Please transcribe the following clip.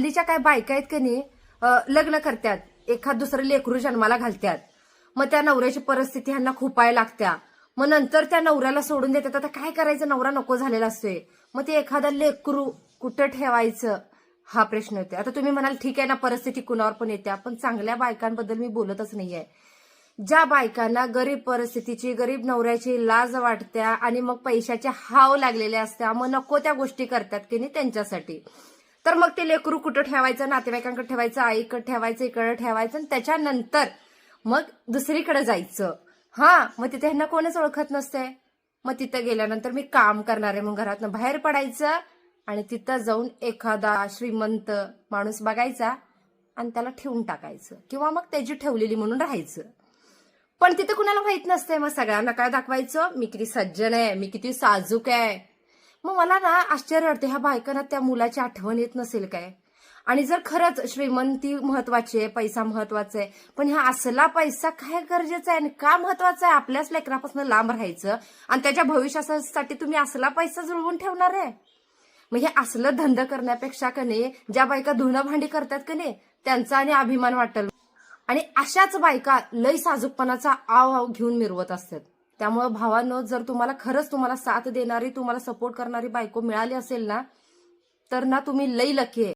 हल्लीच्या काय बायका आहेत का नाही लग्न करतात एखाद दुसरं लेकरू जन्माला घालतात मग त्या नवऱ्याची परिस्थिती ह्यांना खुपाय लागत्या. मग नंतर त्या नवऱ्याला सोडून देतात. आता काय करायचं? नवरा नको झालेला असतोय. मग ते एखादा लेकरू कुठं ठेवायचं? हा प्रश्न येतो आता तुम्ही म्हणाल ठीक आहे ना परिस्थिती कुणावर पण येते. पण चांगल्या बायकांबद्दल मी बोलतच नाहीये. ज्या बायकांना गरीब परिस्थितीची गरीब नवऱ्याची लाज वाटत्या आणि मग पैशाचे हाव लागलेले असत्या मग नको त्या गोष्टी करतात की नाही त्यांच्यासाठी. तर मग ते लेकरू कुठं ठेवायचं नातेवाईकांकडे ठेवायचं आईकडे ठेवायचं इकडं ठेवायचं आणि त्याच्यानंतर मग दुसरीकडे जायचं. हा मग तिथे ह्यांना कोणच ओळखत नसते मग तिथं गेल्यानंतर मी काम करणार आहे. मग घरातनं बाहेर पडायचं आणि तिथं जाऊन एखादा श्रीमंत माणूस बघायचा आणि त्याला ठेवून टाकायचं. किंवा मग त्याची ठेवलेली म्हणून राहायचं. पण तिथं कुणाला माहीत नसतंय मग सगळ्यांना काय दाखवायचं? मी किती सज्जन आहे मी किती साजूक आहे. मग मला ना आश्चर्य वाटते ह्या बायकांना त्या मुलाची आठवण येत नसेल काय? आणि जर खरंच श्रीमंती महत्वाची आहे पैसा महत्त्वाचा आहे पण ह्या असला पैसा काय गरजेचा आहे आणि का महत्त्वाचा आहे? आपल्याच लेकरापासून लांब राहायचं आणि त्याच्या भविष्यासाठी तुम्ही असला पैसा जुळवून ठेवणार आहे? मग हे असलं धंद करण्यापेक्षा कने ज्या बायका धुणं भांडी करतात कने त्यांचा आणि अभिमान वाटेल. आणि अशाच बायका लय साजूकपणाचा आव आव घेऊन मिरवत असतात. त्यामुळं भावानं जर तुम्हाला खरंच तुम्हाला साथ देणारी तुम्हाला सपोर्ट करणारी बायको मिळाली असेल ना तर ना तुम्ही लई लकी आहे.